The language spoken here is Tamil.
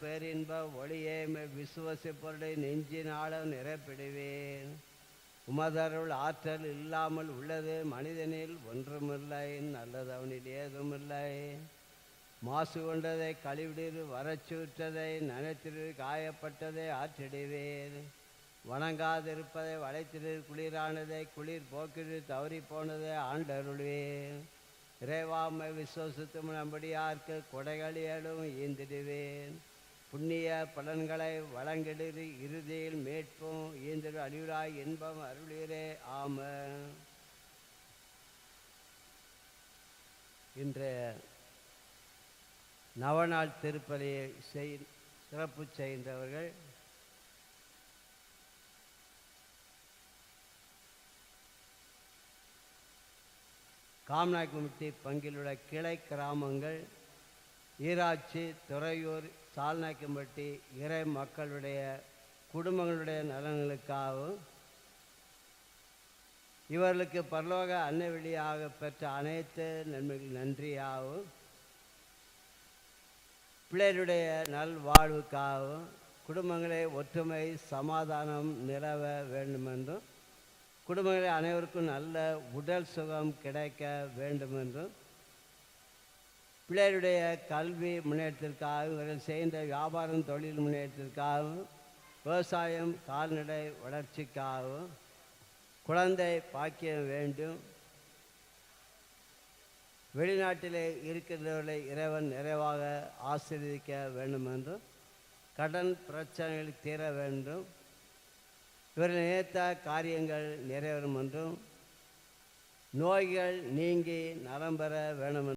பேரின்ப ஒளியை விசுவசிப்பருடைய நெஞ்சினாலும் நிரப்பிடுவேன். உமதருள் ஆற்றல் இல்லாமல் உள்ளது மனிதனில் ஒன்றுமில்லை நல்லது அவனில் ஏதுமில்லை. மாசு கொண்டதை கழிவிடு வரச்சூற்றதை நனைத்திரு காயப்பட்டதை ஆற்றிடுவேன். வணங்காதிருப்பதை வளைத்திரு குளிரானதை குளிர் போக்கிடு தவறி போனதை ஆண்டருள்வேன். இறைவாமை விசுவசித்தும் நம்படியார்க்கு கொடைகளியலும் ஈந்திடுவேன். புண்ணிய பலன்களை வழங்கிடு இறுதியில் மீட்பும் இயந்திர அழிவுராய் இன்பம் அருளீரே ஆம இன்று நவநாள் திருப்பலியை செய் சிறப்பு செய்கின்றவர்கள் காமநாயக்குமிட்டி பங்கிலுள்ள கிளை கிராமங்கள் ஈராட்சி துறையூர் சால்நாயக்கம்பட்டி இறை மக்களுடைய குடும்பங்களுடைய நலன்களுக்காகவும் இவர்களுக்கு பரலோக அன்னவெளியாக பெற்ற அனைத்து நன்மைகள் நன்றியாகவும் பிள்ளைகளுடைய நல்வாழ்வுக்காகவும் குடும்பங்களை ஒற்றுமை சமாதானம் நிலவ வேண்டுமென்றும் குடும்பங்களை அனைவருக்கும் நல்ல உடல் சுகம் கிடைக்க வேண்டுமென்றும் பிள்ளைகளுடைய கல்வி முன்னேற்றத்திற்காகவும் இவர்கள் செய்கின்ற வியாபாரம் தொழில் முன்னேற்றத்திற்காகவும் விவசாயம் கால்நடை வளர்ச்சிக்காகவும் குழந்தை பாக்கியம் வேண்டும். வெளிநாட்டிலே இருக்கின்றவர்களை இறைவன் நிறைவாக ஆசீர்வதிக்க வேண்டும் என்றும் கடன் பிரச்சனைகள் தீர வேண்டும். இவர்கள் நினைத்த காரியங்கள் நிறைவேறும் என்றும் நோய்கள் நீங்கி நலம் பெற வேண்டும்